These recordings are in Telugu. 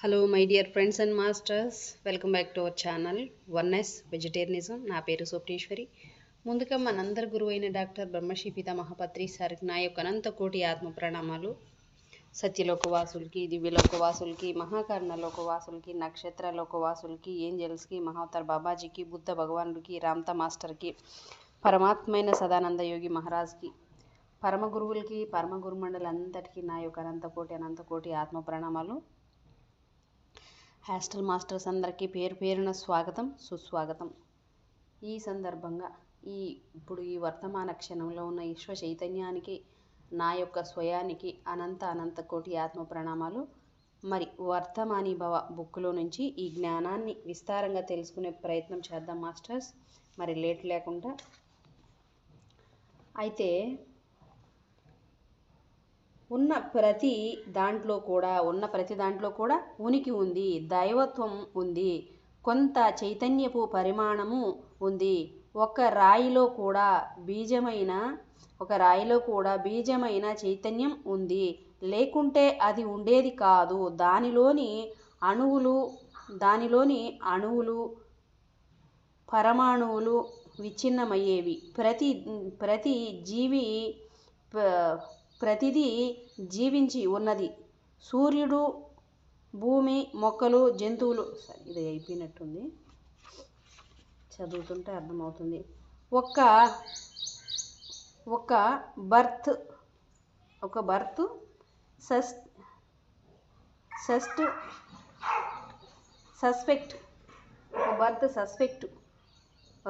Hello my dear friends and masters welcome back to our channel oneness vegetarianism నా పేరు సోప్టేశ్వరి ముందుగా మనందరి గురువు అయిన డాక్టర్ బ్రహ్మశ్రీ పితామహపత్రి సార్కి నా యొక్క అనంత కోటి ఆత్మ ప్రణామాలు. సత్యలోకవాసులకి దివ్యలోకవాసులకి మహాకర్ణ లోకవాసులకి నక్షత్ర లోకవాసులకి ఏంజల్స్కి మహావతార్ బాబాజీకి బుద్ధ భగవానుడికి రామ్త మాస్టర్కి పరమాత్మైన సదానంద యోగి మహారాజ్కి పరమ గురువులకి పరమ గురుమండలంతటికీ నా యొక్క అనంత కోటి అనంత కోటి ఆత్మ ప్రణామాలు. హాస్టల్ మాస్టర్స్ అందరికీ పేరు పేరున స్వాగతం సుస్వాగతం. ఈ సందర్భంగా ఈ ఇప్పుడు ఈ వర్తమాన క్షణంలో ఉన్న విశ్వ చైతన్యానికి నా యొక్క స్వయానికి అనంత అనంత కోటి ఆత్మ ప్రణామాలు. మరి వర్తమాని భవ బుక్లో నుంచి ఈ జ్ఞానాన్ని విస్తారంగా తెలుసుకునే ప్రయత్నం చేద్దాం మాస్టర్స్. మరి లేట్ లేకుండా. అయితే ఉన్న ప్రతి దాంట్లో కూడా ఉన్న ప్రతి దాంట్లో కూడా ఉనికి ఉంది దైవత్వం ఉంది కొంత చైతన్యపు పరిమాణము ఉంది. ఒక రాయిలో కూడా బీజమైన ఒక రాయిలో కూడా బీజమైన చైతన్యం ఉంది. లేకుంటే అది ఉండేది కాదు. దానిలోని అణువులు దానిలోని అణువులు పరమాణువులు విచ్ఛిన్నమయ్యేవి. ప్రతి ప్రతి జీవి ప్రతిదీ జీవించి ఉన్నది. సూర్యుడు భూమి మొక్కలు జంతువులు. ఇది అయిపోయినట్టుంది. చదువుతుంటే అర్థమవుతుంది. ఒక్క ఒక బర్త్ ఒక బర్త్ సస్ సస్ట్ సస్పెక్ట్ ఒక బర్త్ సస్పెక్ట్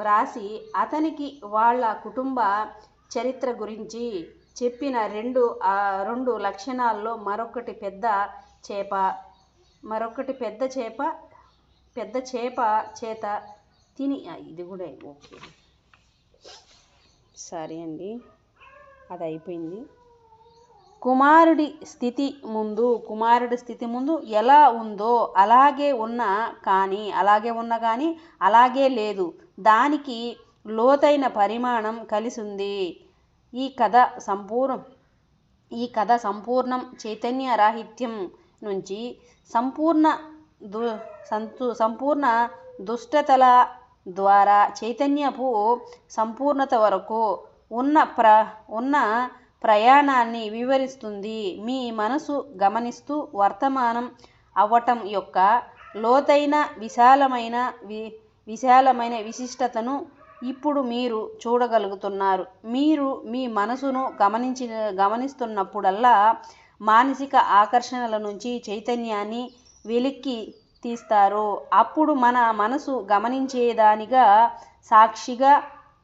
రాసి అతనికి వాళ్ళ కుటుంబ చరిత్ర గురించి చెప్పిన రెండు రెండు లక్షణాల్లో మరొకటి పెద్ద చేప మరొకటి పెద్ద చేప పెద్ద చేప చేత తిని ఇది కూడా ఓకే. సరే అండి అది అయిపోయింది. కుమారుడి స్థితి ముందు కుమారుడి స్థితి ముందు ఎలా ఉందో అలాగే ఉన్న కానీ అలాగే ఉన్న కానీ అలాగే లేదు. దానికి లోతైన పరిమాణం కలిసింది. ఈ కథ సంపూర్ణ ఈ కథ సంపూర్ణం చైతన్య రాహిత్యం నుంచి సంపూర్ణ దు సంతు సంపూర్ణ దుష్టతల ద్వారా చైతన్యపు సంపూర్ణత వరకు ఉన్న ప్ర ఉన్న ప్రయాణాన్ని వివరిస్తుంది. మీ మనసు గమనిస్తూ వర్తమానం అవ్వటం యొక్క లోతైన విశాలమైన వి విశాలమైన విశిష్టతను ఇప్పుడు మీరు చూడగలుగుతున్నారు. మీరు మీ మనసును గమనించి గమనిస్తున్నప్పుడల్లా మానసిక ఆకర్షణల నుంచి చైతన్యాన్ని వెలిక్కి తీస్తారు. అప్పుడు మన మనసు గమనించేదానిగా సాక్షిగా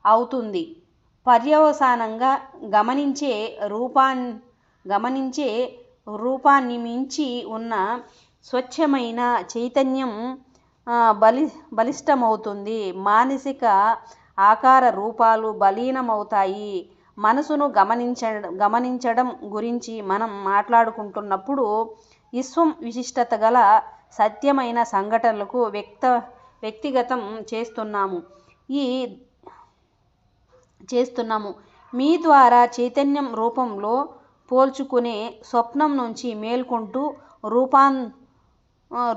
అవుతుంది. పర్యవసానంగా గమనించే రూపాన్ గమనించే రూపాన్ని మించి ఉన్న స్వచ్ఛమైన చైతన్యం బలి బలిష్టమవుతుంది. మానసిక ఆకార రూపాలు బలీనమవుతాయి. మనసును గమనించ గమనించడం గురించి మనం మాట్లాడుకుంటున్నప్పుడు విశ్వం విశిష్టత గల సత్యమైన సంఘటనలకు వ్యక్త వ్యక్తిగతం చేస్తున్నాము. ఈ చేస్తున్నాము. మీ ద్వారా చైతన్యం రూపంలో పోల్చుకునే స్వప్నం నుంచి మేల్కొంటూ రూపాన్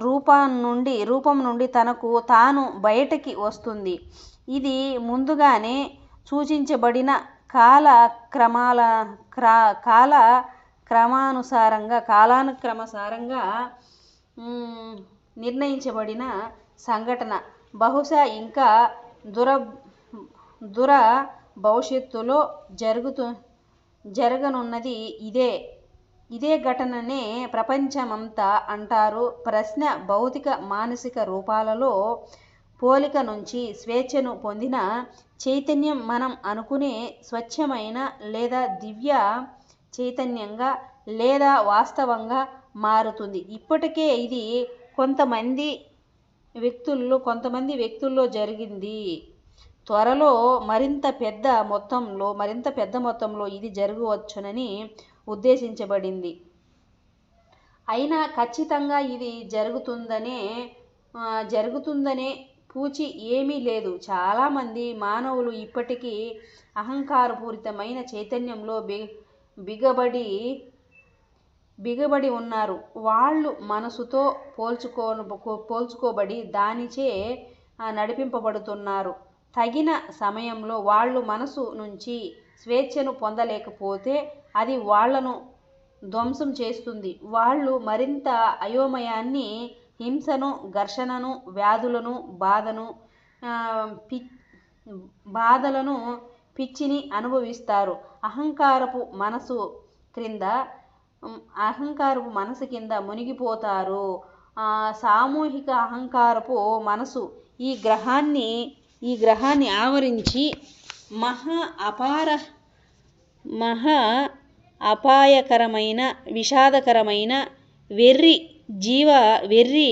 రూపం నుండి రూపం నుండి తనకు తాను బయటకి వస్తుంది. ఇది ముందుగానే సూచించబడిన కాల క్రమాల క్రా కాల క్రమానుసారంగా కాలానుక్రమసారంగా నిర్ణయించబడిన సంఘటన. బహుశా ఇంకా దుర దుర భవిష్యత్తులో జరుగుతూ జరగనున్నది ఇదే. ఇదే ఘటననే ప్రపంచమంతా అంటారు. ప్రశ్న భౌతిక మానసిక రూపాలలో పోలిక నుంచి స్వేచ్ఛను పొందిన చైతన్యం మనం అనుకునే స్వచ్ఛమైన లేదా దివ్య చైతన్యంగా లేదా వాస్తవంగా మారుతుంది. ఇప్పటికే ఇది కొంతమంది వ్యక్తుల్లో కొంతమంది వ్యక్తుల్లో జరిగింది. త్వరలో మరింత పెద్ద మొత్తంలో మరింత పెద్ద మొత్తంలో ఇది జరగవచ్చునని ఉద్దేశించబడింది. అయినా ఖచ్చితంగా ఇది జరుగుతుందనే జరుగుతుందనే పూచి ఏమీ లేదు. చాలామంది మానవులు ఇప్పటికీ అహంకారపూరితమైన చైతన్యంలో బి బిగబడి బిగబడి ఉన్నారు. వాళ్ళు మనసుతో పోల్చుకో పోల్చుకోబడి దానిచే నడిపింపబడుతున్నారు. తగిన సమయంలో వాళ్ళు మనసు నుంచి స్వేచ్ఛను పొందలేకపోతే అది వాళ్ళను ధ్వంసం చేస్తుంది. వాళ్ళు మరింత అయోమయాన్ని హింసను ఘర్షణను వ్యాధులను బాధను పి బాధలను పిచ్చిని అనుభవిస్తారు. అహంకారపు మనసు క్రింద అహంకారపు మనసు కింద మునిగిపోతారు. సామూహిక అహంకారపు మనసు ఈ గ్రహాన్ని ఈ గ్రహాన్ని ఆవరించి మహా అపార మహా అపాయకరమైన విషాదకరమైన వెర్రి జీవ వెర్రి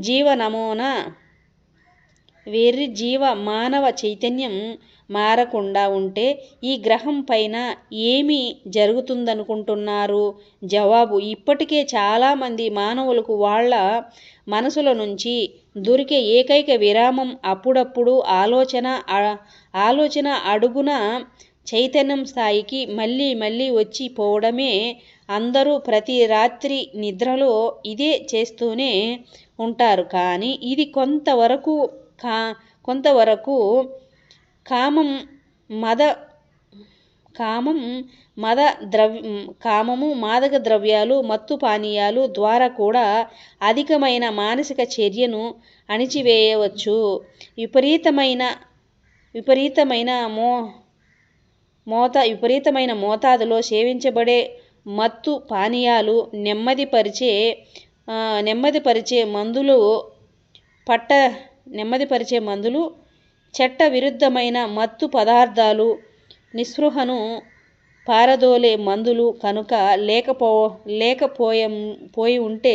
జీవ నమూనా వెర్రి జీవ మానవ చైతన్యం మారకుండా ఉంటే ఈ గ్రహం పైన ఏమి జరుగుతుందనుకుంటున్నారు? జవాబు ఇప్పటికే చాలామంది మానవులకు వాళ్ళ మనసుల నుంచి దొరికే ఏకైక విరామం అప్పుడప్పుడు ఆలోచన ఆలోచన అడుగున చైతన్యం స్థాయికి మళ్ళీ మళ్ళీ వచ్చి పోవడమే అందరూ ప్రతి రాత్రి నిద్రలో ఇదే చేస్తూనే ఉంటారు. కానీ ఇది కొంతవరకు కా కొంతవరకు కామం మద కామం మద ద్రవ్య కామము మాదక ద్రవ్యాలు మత్తు పానీయాలు ద్వారా కూడా అధికమైన మానసిక చర్యను అణిచివేయవచ్చు. విపరీతమైన విపరీతమైన మో మోత విపరీతమైన మోతాదులో సేవించబడే మత్తు పానీయాలు నెమ్మదిపరిచే నెమ్మదిపరిచే మందులు పట్ట నెమ్మదిపరిచే మందులు చట్ట విరుద్ధమైన మత్తు పదార్థాలు నిస్పృహను పారదోలే మందులు కనుక లేకపో లేకపోయే పోయి ఉంటే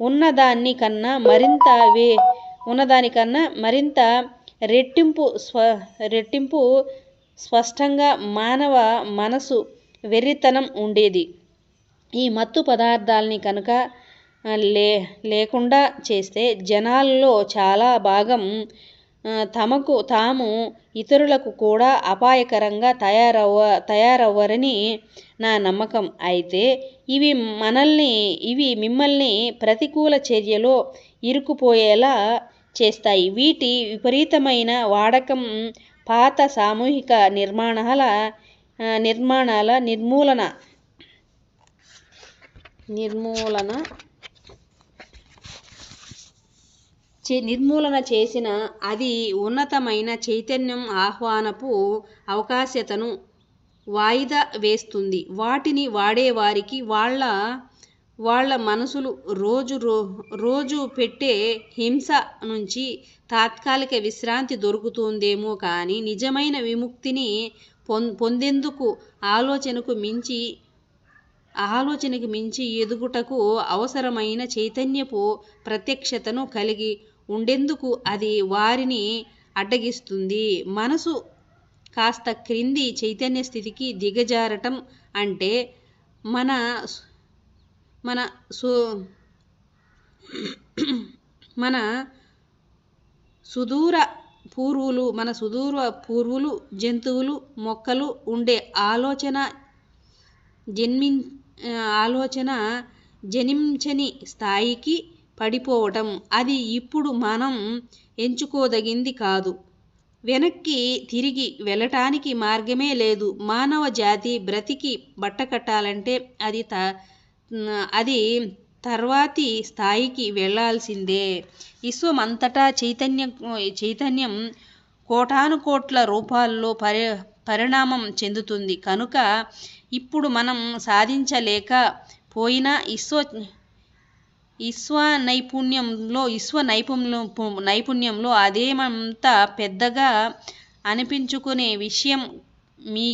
ఉన్నదాన్ని కన్నా మరింత వే ఉన్నదానికన్నా మరింత రెట్టింపు స్వ రెట్టింపు స్పష్టంగా మానవ మనసు వెర్రితనం ఉండేది. ఈ మత్తు పదార్థాలని కనుక లే లేకుండా చేస్తే జనాల్లో చాలా భాగం తమకు తాము ఇతరులకు కూడా అపాయకరంగా తయారవ తయారవ్వరని నా నమ్మకం. అయితే ఇవి మనల్ని ఇవి మిమ్మల్ని ప్రతికూల చర్యలో ఇరుక్కుపోయేలా చేస్తాయి. వీటి విపరీతమైన వాడకం పాత సామూహిక నిర్మాణాల నిర్మాణాల నిర్మూలన. నిర్మూలన. చే నిర్మూలన చేసిన అది ఉన్నతమైన చైతన్యం ఆహ్వానపు అవకాశతను వాయిదా వేస్తుంది. వాటిని వాడేవారికి వాళ్ళ వాళ్ళ మనసులు రోజు రో రోజు పెట్టే హింస నుంచి తాత్కాలిక విశ్రాంతి దొరుకుతుందేమో కానీ నిజమైన విముక్తిని పొం పొందేందుకు ఆలోచనకు మించి ఆలోచనకు మించి ఎదుగుటకు అవసరమైన చైతన్యపు ప్రత్యక్షతను కలిగి ఉండేందుకు అది వారిని అడ్డగిస్తుంది. మనసు కాస్త క్రింది చైతన్య స్థితికి దిగజారటం అంటే మన మన సు మన సుదూర పూర్వులు మన సుదూర పూర్వులు జంతువులు మొక్కలు ఉండే ఆలోచన జన్మి ఆలోచన జనించని స్థాయికి పడిపోవటం. అది ఇప్పుడు మనం ఎంచుకోదగింది కాదు. వెనక్కి తిరిగి వెళ్ళటానికి మార్గమే లేదు. మానవ జాతి బ్రతికి బట్టకట్టాలంటే అది త అది తర్వాతి స్థాయికి వెళ్ళాల్సిందే విశ్వమంతటా చైతన్యం చైతన్యం కోటాను కోట్ల రూపాల్లో పరి పరిణామం చెందుతుంది. కనుక ఇప్పుడు మనం సాధించలేక పోయిన విశ్వ విశ్వ నైపుణ్యంలో విశ్వ నైపుణ్యం నైపుణ్యంలో అదేమంత పెద్దగా అనిపించుకునే విషయం మీ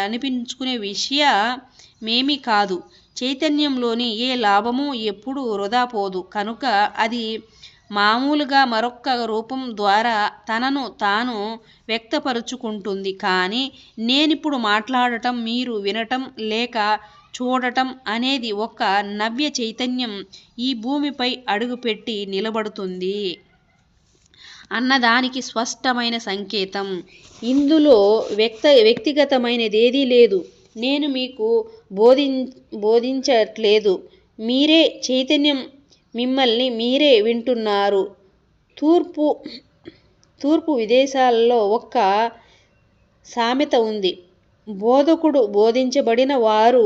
అనిపించుకునే విషయమేమీ కాదు. చైతన్యంలోని ఏ లాభము ఎప్పుడూ వృధా పోదు. కనుక అది మామూలుగా మరొక్క రూపం ద్వారా తనను తాను వ్యక్తపరుచుకుంటుంది. కానీ నేనిప్పుడు మాట్లాడటం మీరు వినటం లేక చూడటం అనేది ఒక నవ్య చైతన్యం ఈ భూమిపై అడుగుపెట్టి నిలబడుతుంది. అన్నదానికి స్పష్టమైన సంకేతం. ఇందులో వ్యక్త వ్యక్తిగతమైనదేదీ లేదు. నేను మీకు బోధిం బోధించట్లేదు. మీరే చైతన్యం మిమ్మల్ని మీరే వింటున్నారు. తూర్పు తూర్పు విదేశాలలో ఒక్క సామెత ఉంది. బోధకుడు బోధించబడిన వారు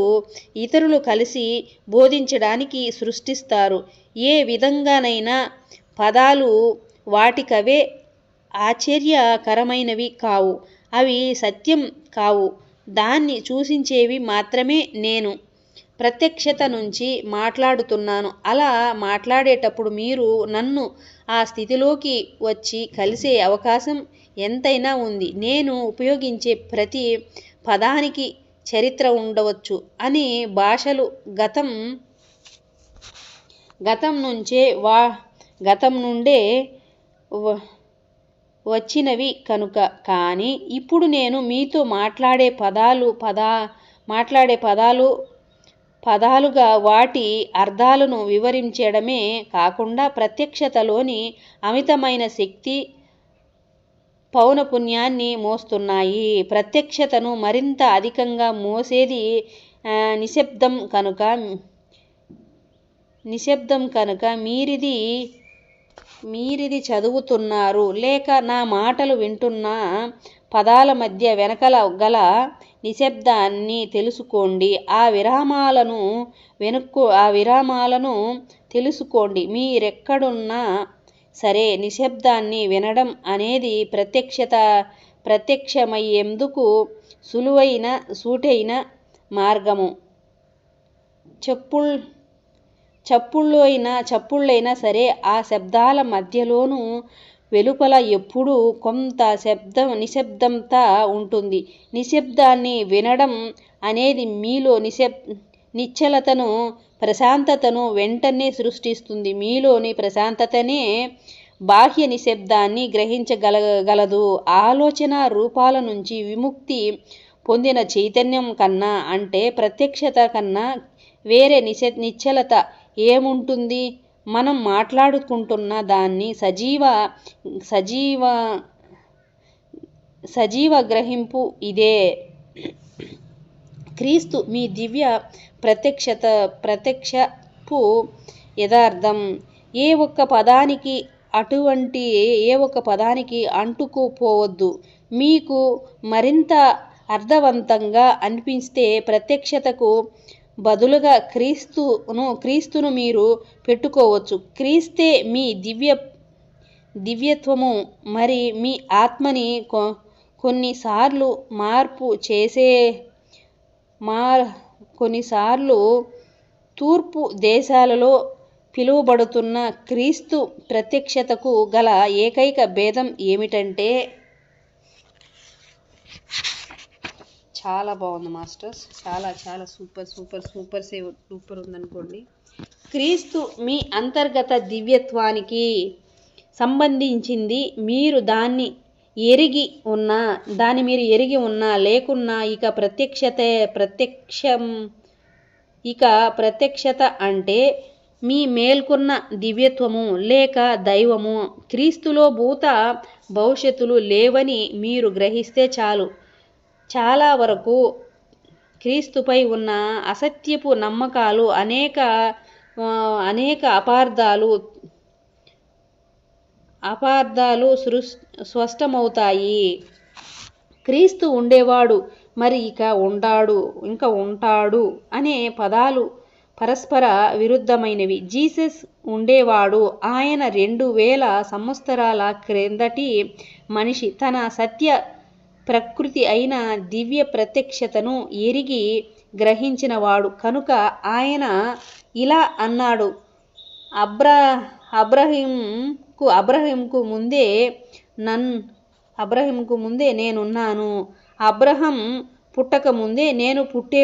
ఇతరులు కలిసి బోధించడానికి సృష్టిస్తారు. ఏ విధంగానైనా పదాలు వాటికవే ఆశ్చర్యకరమైనవి కావు. అవి సత్యం కావు. దాన్ని సూచించేవి మాత్రమే నేను. ప్రత్యక్షత నుంచి మాట్లాడుతున్నాను. అలా మాట్లాడేటప్పుడు మీరు నన్ను ఆ స్థితిలోకి వచ్చి కలిసే అవకాశం ఎంతైనా ఉంది. నేను ఉపయోగించే ప్రతి పదానికి చరిత్ర ఉండవచ్చు అని భాషలు గతం గతం నుంచే వా గతం నుండే వ- వచ్చినవి కనుక. కానీ ఇప్పుడు నేను మీతో మాట్లాడే పదాలు పదా మాట్లాడే పదాలు పదాలుగా వాటి అర్థాలను వివరించడమే కాకుండా ప్రత్యక్షతలోని అమితమైన శక్తి పౌనపుణ్యాన్ని మోస్తున్నాయి. ప్రత్యక్షతను మరింత అధికంగా మోసేది నిశ్శబ్దం కనుక నిశ్శబ్దం కనుక మీరిది మీరిది చదువుతున్నారు. లేక నా మాటలు వింటున్న పదాల మధ్య వెనకల గల నిశ్శబ్దాన్ని తెలుసుకోండి. ఆ విరామాలను వెనుక్కు ఆ విరామాలను తెలుసుకోండి. మీరెక్కడున్నా సరే నిశ్శబ్దాన్ని వినడం అనేది ప్రత్యక్షత ప్రత్యక్షమయ్యేందుకు సులువైన సూటైన మార్గము. చెప్పుల్ చప్పుళ్ళు అయినా చప్పుళ్ళైనా సరే ఆ శబ్దాల మధ్యలోనూ వెలుపల ఎప్పుడూ కొంత శబ్దం నిశ్శబ్దంతా ఉంటుంది. నిశ్శబ్దాన్ని వినడం అనేది మీలో నిశ్శబ్ నిశ్చలతను ప్రశాంతతను వెంటనే సృష్టిస్తుంది. మీలోని ప్రశాంతతనే బాహ్య నిశ్శబ్దాన్ని గ్రహించగలగలదు. ఆలోచన రూపాల నుంచి విముక్తి పొందిన చైతన్యం కన్నా అంటే ప్రత్యక్షత కన్నా వేరే నిశ నిశ్చలత ఏముంటుంది? మనం మాట్లాడుకుంటున్న దాన్ని సజీవ సజీవ సజీవ గ్రహింపు ఇదే. క్రీస్తు మీ దివ్య ప్రత్యక్షత ప్రత్యక్షపు యథార్థం. ఏ ఒక్క పదానికి అటువంటి ఏ ఒక్క పదానికి అంటుకుపోవద్దు. మీకు మరింత అర్థవంతంగా అనిపిస్తే ప్రత్యక్షతకు బదులుగా క్రీస్తును క్రీస్తును మీరు పెట్టుకోవచ్చు. క్రీస్తే మీ దివ్య దివ్యత్వము మరి మీ ఆత్మని కొ కొన్నిసార్లు మార్పు చేసే మా కొన్నిసార్లు తూర్పు దేశాలలో పిలువబడుతున్న క్రీస్తు ప్రత్యక్షతకు గల ఏకైక భేదం ఏమిటంటే చాలా బాగుంది మాస్టర్స్. చాలా చాలా super super super save super ఉందనుకోండి. క్రీస్తు మీ అంతర్గత దివ్యత్వానికి సంబంధించింది. మీరు దాన్ని ఎరిగి ఉన్నా దాన్ని మీరు ఎరిగి ఉన్నా లేకున్నా ఇక ప్రత్యక్షత ప్రత్యక్షం ఇక ప్రత్యక్షత అంటే మీ మేల్కొన్న దివ్యత్వము లేక దైవము. క్రీస్తులో భూత భవిష్యత్తులు లేవని మీరు గ్రహిస్తే చాలు. చాలా వరకు క్రీస్తుపై ఉన్న అసత్యపు నమ్మకాలు అనేక అనేక అపార్థాలు అపార్థాలు సృష్ స్పష్టమవుతాయి. క్రీస్తు ఉండేవాడు మరి ఇక ఉంటాడు ఇంకా ఉంటాడు అనే పదాలు పరస్పర విరుద్ధమైనవి. జీసస్ ఉండేవాడు ఆయన రెండు వేల సంవత్సరాల క్రిందటి మనిషి. తన సత్య ప్రకృతి అయిన దివ్య ప్రత్యక్షతను ఎరిగి గ్రహించినవాడు. కనుక ఆయన ఇలా అన్నాడు అబ్రా అబ్రహీంకు అబ్రహీంకు ముందే నన్ అబ్రహీంకు ముందే నేనున్నాను. అబ్రహం పుట్టక ముందే నేను పుట్టే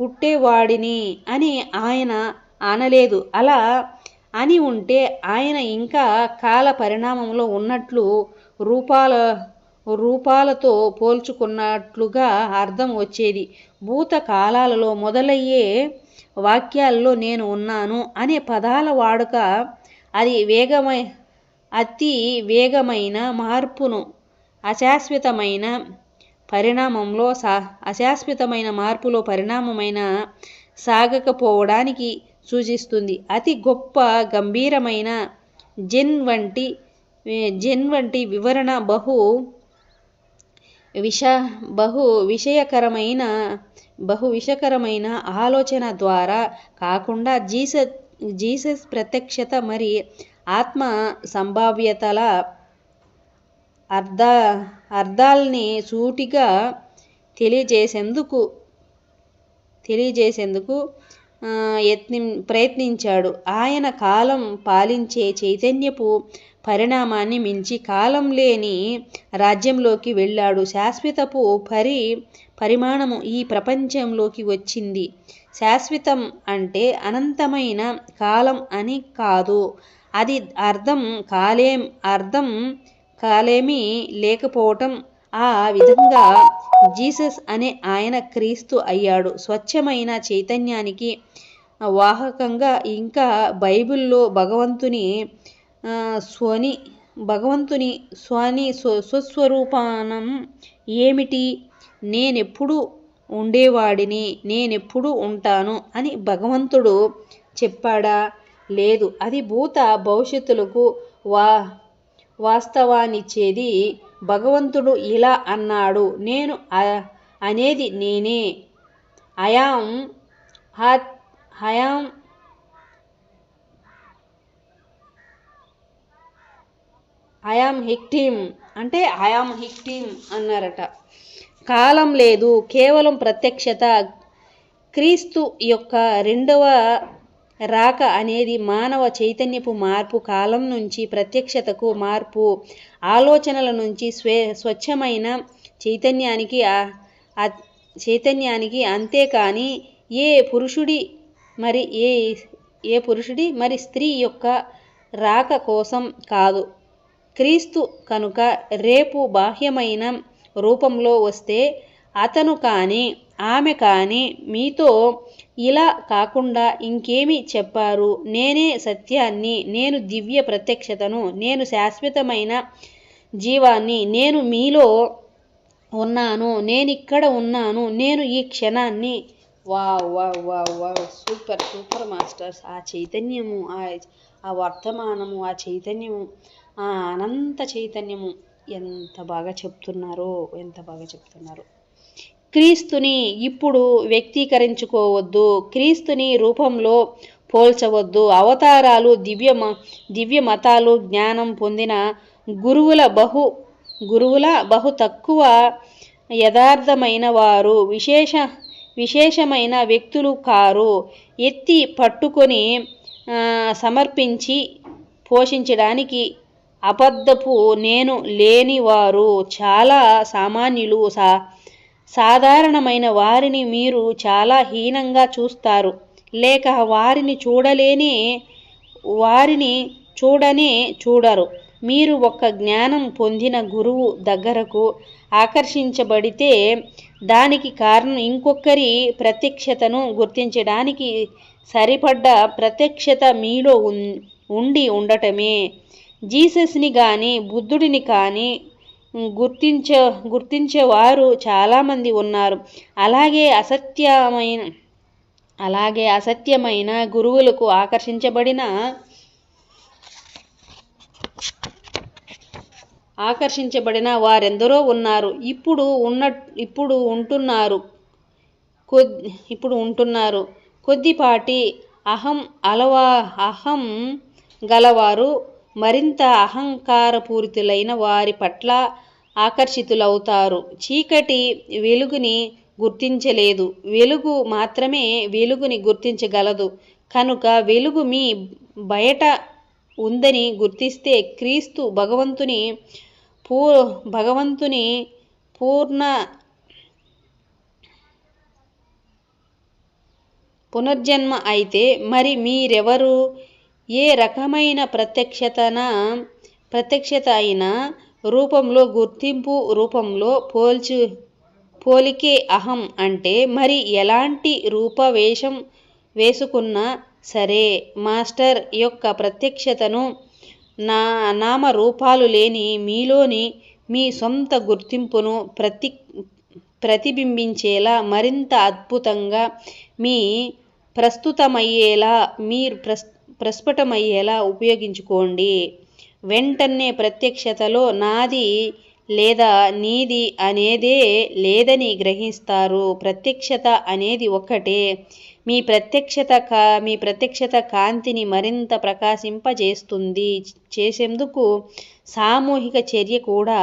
పుట్టేవాడిని అని ఆయన అనలేదు. అలా అని ఉంటే ఆయన ఇంకా కాల పరిణామంలో ఉన్నట్లు రూపాల రూపాలతో పోల్చుకున్నట్లుగా అర్థం వచ్చేది. భూత కాలాలలో మొదలయ్యే వాక్యాల్లో నేను ఉన్నాను అనే పదాల వాడుక అది వేగమై అతి వేగమైన మార్పును అశాశ్వతమైన పరిణామంలో సా అశాశ్వతమైన మార్పులో పరిణామమైన సాగకపోవడానికి సూచిస్తుంది. అతి గొప్ప గంభీరమైన జెన్ వంటి జెన్ వంటి వివరణ బహు విష బహు విషయకరమైన బహు విషకరమైన ఆలోచన ద్వారా కాకుండా జీసస్ జీసస్ ప్రత్యక్షత మరి ఆత్మ సంభావ్యతల అర్థ అర్థాల్ని సూటిగా తెలియజేసేందుకు తెలియజేసేందుకు యత్ని ప్రయత్నించాడు. ఆయన కాలం పాలించే చైతన్యపు పరిణామాన్ని మించి కాలం లేని రాజ్యంలోకి వెళ్ళాడు. శాశ్వతపు పరి పరిమాణము ఈ ప్రపంచంలోకి వచ్చింది. శాశ్వతం అంటే అనంతమైన కాలం అని కాదు. అది అర్థం కాలేం అర్థం కాలేమీ లేకపోవటం ఆ విధంగా జీసస్ అనే ఆయన క్రీస్తు అయ్యాడు. స్వచ్ఛమైన చైతన్యానికి వాహకంగా ఇంకా బైబిల్లో భగవంతుని స్వని భగవంతుని స్వని స్వస్వరూపానం ఏమిటి? నేనెప్పుడు ఉండేవాడిని నేనెప్పుడు ఉంటాను అని భగవంతుడు చెప్పాడా? లేదు. అది భూత భవిష్యత్తులకు వా వాస్తవాన్నిచ్చేది భగవంతుడు ఇలా అన్నాడు నేను అనేది నేనే. అయాం హయాం ఐఆమ్ హిక్టీమ్ అంటే ఐఆమ్ హిక్టీమ్ అన్నారట. కాలం లేదు కేవలం ప్రత్యక్షత. క్రీస్తు యొక్క రెండవ రాక అనేది మానవ చైతన్యపు మార్పు కాలం నుంచి ప్రత్యక్షతకు మార్పు ఆలోచనల నుంచి స్వే స్వచ్ఛమైన చైతన్యానికి చైతన్యానికి అంతేకాని ఏ పురుషుడి మరి ఏ ఏ పురుషుడి మరి స్త్రీ యొక్క రాక కోసం కాదు. క్రీస్తు కనుక రేపు బాహ్యమైన రూపంలో వస్తే అతను కానీ ఆమె కానీ మీతో ఇలా కాకుండా ఇంకేమి చెప్పారు? నేనే సత్యాన్ని నేను దివ్య ప్రత్యక్షతను నేను శాశ్వతమైన జీవాన్ని నేను మీలో ఉన్నాను నేను ఇక్కడ ఉన్నాను నేను ఈ క్షణాన్ని వా వా వా వా సూపర్ సూపర్ మాస్టర్స్. ఆ చైతన్యము ఆ వర్తమానము ఆ చైతన్యము ఆ అనంత చైతన్యము. ఎంత బాగా చెప్తున్నారో ఎంత బాగా చెప్తున్నారు. క్రీస్తుని ఇప్పుడు వ్యక్తీకరించుకోవద్దు క్రీస్తుని రూపంలో పోల్చవద్దు. అవతారాలు దివ్య దివ్య మతాలు జ్ఞానం పొందిన గురువుల బహు గురువుల బహు తక్కువ యథార్థమైన వారు విశేష విశేషమైన వ్యక్తులు కారు. ఎత్తి పట్టుకొని సమర్పించి పోషించడానికి అబద్ధపు నేను లేనివారు. చాలా సామాన్యులు సా సాధారణమైన వారిని మీరు చాలా హీనంగా చూస్తారు. లేక వారిని చూడలేని వారిని చూడనే చూడరు. మీరు ఒక జ్ఞానం పొందిన గురువు దగ్గరకు ఆకర్షించబడితే దానికి కారణం ఇంకొకరి ప్రత్యక్షతను గుర్తించడానికి సరిపడ్డ ప్రత్యక్షత మీలో ఉండి ఉండటమే. జీసస్ని కానీ బుద్ధుడిని కానీ గుర్తించే గుర్తించేవారు చాలామంది ఉన్నారు. అలాగే అసత్యమైన అలాగే అసత్యమైన గురువులకు ఆకర్షించబడిన ఆకర్షించబడిన వారెందరో ఉన్నారు. ఇప్పుడు ఉన్న ఇప్పుడు ఉంటున్నారు. కొద్ది ఇప్పుడు ఉంటున్నారు. కొద్దిపాటి అహం అలవా అహం గలవారు మరింత అహంకారపూరితులైన వారి పట్ల ఆకర్షితులవుతారు. చీకటి వెలుగుని గుర్తించలేదు. వెలుగు మాత్రమే వెలుగుని గుర్తించగలదు. కనుక వెలుగు మీ బయట ఉందని గుర్తిస్తే క్రీస్తు భగవంతుని పూ భగవంతుని పూర్ణ పునర్జన్మ అయితే మరి మీరెవరు ఏ రకమైన ప్రత్యక్షతన ప్రత్యక్షత అయినా రూపంలో గుర్తింపు రూపంలో పోల్చు పోలికే అహం అంటే మరి ఎలాంటి రూపవేషం వేసుకున్నా సరే మాస్టర్ యొక్క ప్రత్యక్షతను నా నామరూపాలు లేని మీలోని మీ సొంత గుర్తింపును ప్రతి ప్రతిబింబించేలా మరింత అద్భుతంగా మీ ప్రస్తుతమయ్యేలా మీరు ప్రస్ ప్రస్ఫుటమయ్యేలా ఉపయోగించుకోండి. వెంటనే ప్రత్యక్షతలో నాది లేదా నీది అనేదే లేదని గ్రహిస్తారు. ప్రత్యక్షత అనేది ఒక్కటే. మీ ప్రత్యక్షత కా మీ ప్రత్యక్షత కాంతిని మరింత ప్రకాశింపజేస్తుంది. చేసేందుకు సామూహిక చర్య కూడా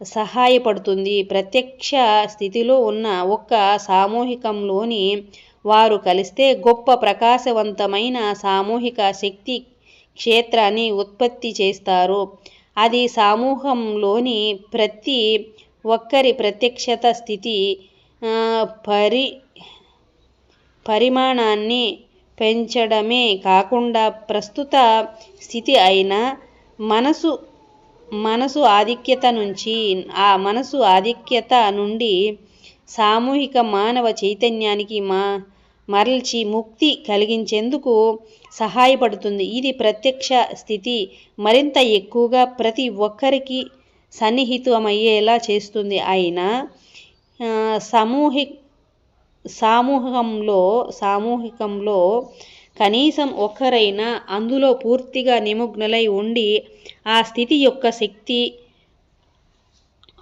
సహాయపడుతుంది. ప్రత్యక్ష స్థితిలో ఉన్న ఒక్క సామూహికంలోని వారు కలిస్తే గొప్ప ప్రకాశవంతమైన సామూహిక శక్తి క్షేత్రాన్ని ఉత్పత్తి చేస్తారు. అది సమూహంలోని ప్రతి ఒక్కరి ప్రత్యక్షత స్థితి పరి పరిమాణాన్ని పెంచడమే కాకుండా ప్రస్తుత స్థితి అయిన మనసు మనసు ఆధిక్యత నుంచి ఆ మనసు ఆధిక్యత నుండి సామూహిక మానవ చైతన్యానికి మా మరల్చి ముక్తి కలిగించేందుకు సహాయపడుతుంది. ఇది ప్రత్యక్ష స్థితి మరింత ఎక్కువగా ప్రతి ఒక్కరికి సన్నిహితమయ్యేలా చేస్తుంది. అయినా సమూహి సామూహికంలో సామూహికంలో కనీసం ఒక్కరైనా అందులో పూర్తిగా నిమగ్నులై ఉండి ఆ స్థితి యొక్క శక్తి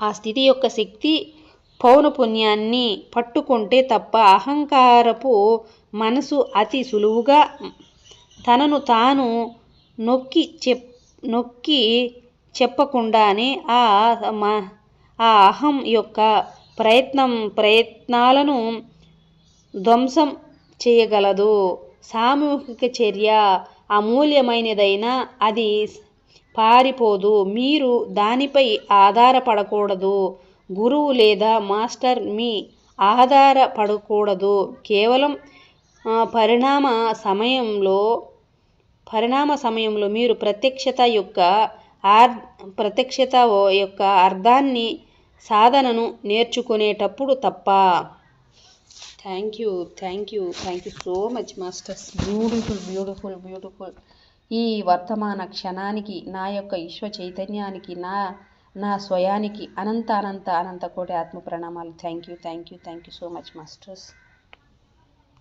ఆ స్థితి యొక్క శక్తి పౌనపుణ్యాన్ని పట్టుకుంటే తప్ప అహంకారపు మనసు అతి సులువుగా తనను తాను నొక్కి చెప్ నొక్కి చెప్పకుండానే ఆ ఆ అహం యొక్క ప్రయత్నం ప్రయత్నాలను ధ్వంసం చేయగలదు. సామూహిక చర్య అమూల్యమైనదైనా అది పారిపోదు. మీరు దానిపై ఆధారపడకూడదు. గురువు లేదా మాస్టర్ మీ ఆధారపడకూడదు. కేవలం పరిణామ సమయంలో పరిణామ సమయంలో మీరు ప్రత్యక్షత యొక్క ఆర్ ప్రత్యక్షత యొక్క అర్థాన్ని సాధనను నేర్చుకునేటప్పుడు తప్ప. Thank you thank you thank you so much masters beautiful beautiful beautiful ఈ వర్తమాన క్షణానికి నా యొక్క విశ్వ చైతన్యానికి నా నా స్వయానికి అనంత అనంత అనంత కోటి ఆత్మ ప్రణామాలు thank you thank you thank you so much masters